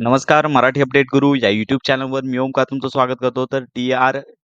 नमस्कार, मराठी अपडेट गुरु या YouTube चॅनलवर मी ओमकार तुमचं स्वागत करतो. तर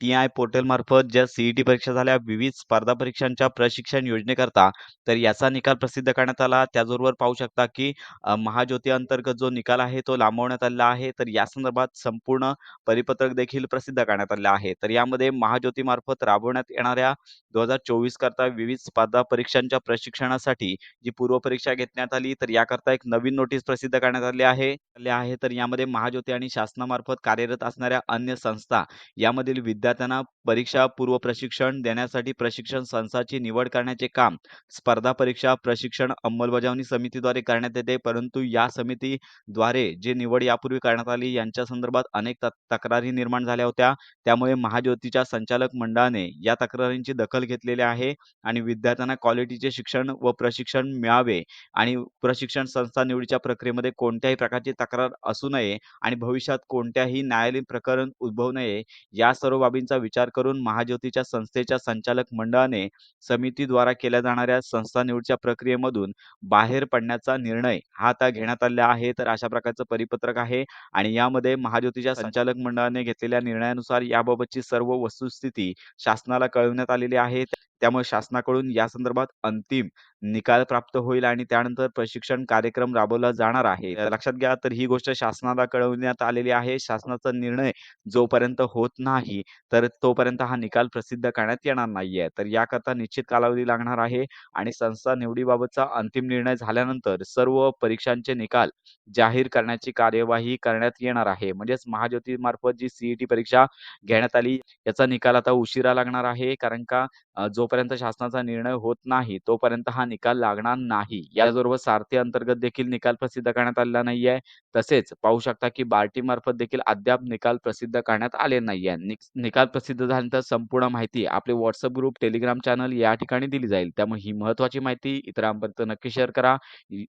टी आय पोर्टलमार्फत ज्या सीईटी परीक्षा झाल्या, विविध स्पर्धा परीक्षांच्या प्रशिक्षण योजनेकरता, तर याचा निकाल प्रसिद्ध करण्यात आला. त्याचबरोबर पाहू शकता, की महाज्योती अंतर्गत जो निकाल आहे, तो लांबवण्यात आलेला आहे. तर या संदर्भात संपूर्ण परिपत्रक देखील प्रसिद्ध करण्यात आले आहे. तर यामध्ये महाज्योतीमार्फत राबवण्यात येणाऱ्या 2024 करता विविध स्पर्धा परीक्षांच्या प्रशिक्षणासाठी जी पूर्वपरीक्षा घेण्यात आली, तर याकरता एक नवीन नोटीस प्रसिद्ध करण्यात आली आहे आहे. तर यामध्ये महाज्योती आणि शासनामार्फत कार्यरत असणाऱ्या अन्य संस्था यामधील विद्यार्थ्यांना परीक्षा पूर्व प्रशिक्षण देण्यासाठी प्रशिक्षण संस्थाची निवड करण्याचे काम स्पर्धा परीक्षा प्रशिक्षण अंमलबजावणी समितीद्वारे करण्यात येते. परंतु या समितीद्वारे जे निवड यापूर्वी करण्यात आली, यांच्या संदर्भात अनेक तक्रारी निर्माण झाल्या होत्या. त्यामुळे महाज्योतीच्या संचालक मंडळाने या तक्रारींची दखल घेतलेली आहे आणि विद्यार्थ्यांना क्वालिटीचे शिक्षण व प्रशिक्षण मिळावे आणि प्रशिक्षण संस्था निवडीच्या प्रक्रियेमध्ये कोणत्याही प्रकारची तक्रार असू नये आणि भविष्यात कोणत्याही न्यायालयीन प्रकरण उद्भवू नये, या सर्व बाबी बाबींचा विचार करून महाज्योतीच्या संस्थेच्या संचालक मंडळाने समितीद्वारा केल्या जाणाऱ्या संस्था निवडीच्या प्रक्रियेमधून बाहेर पडण्याचा निर्णय हा आता घेण्यात आलेला आहे. तर अशा प्रकारचं परिपत्रक आहे आणि यामध्ये महाज्योतीच्या संचालक मंडळाने घेतलेल्या निर्णयानुसार याबाबतची सर्व वस्तुस्थिती शासनाला कळवण्यात आलेली आहे. त्यामुळे शासनाकडून या संदर्भात अंतिम निकाल प्राप्त होईल आणि त्यानंतर प्रशिक्षण कार्यक्रम राबवला जाणार आहे. लक्षात घ्या, तर ही गोष्ट शासनाला कळवण्यात आलेली आहे. शासनाचा निर्णय जोपर्यंत होत नाही, तर तोपर्यंत हा निकाल प्रसिद्ध करण्यात येणार नाहीये. तर याकरता निश्चित कालावधी लागणार आहे आणि संस्था निवडीबाबतचा अंतिम निर्णय झाल्यानंतर सर्व परीक्षांचे निकाल जाहीर करण्याची कार्यवाही करण्यात येणार आहे. म्हणजेच महाज्योतीमार्फत जी सी परीक्षा घेण्यात आली, याचा निकाल आता उशिरा लागणार आहे. कारण का अ, जोपर्यंत शासनाचा निर्णय होत नाही, तोपर्यंत हा निकाल लागणार नाही. याचबरोबर सारथी अंतर्गत देखील निकाल प्रसिद्ध करण्यात आलेला नाहीये. तसेच पाहू शकता, की बार्टीमार्फत देखील अद्याप निकाल प्रसिद्ध करण्यात आले नाहीये. आहे निकाल प्रसिद्ध झाल्यानंतर संपूर्ण माहिती आपले व्हॉट्सअप ग्रुप, टेलिग्राम चॅनल या ठिकाणी दिली जाईल. त्यामुळे ही महत्त्वाची माहिती इतरांपर्यंत नक्की शेअर करा.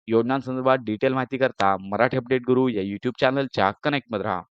योजनांसंदर्भात डिटेल माहिती करता मराठी अपडेट गुरु या युट्यूब चॅनलच्या कनेक्टमध्ये राहा.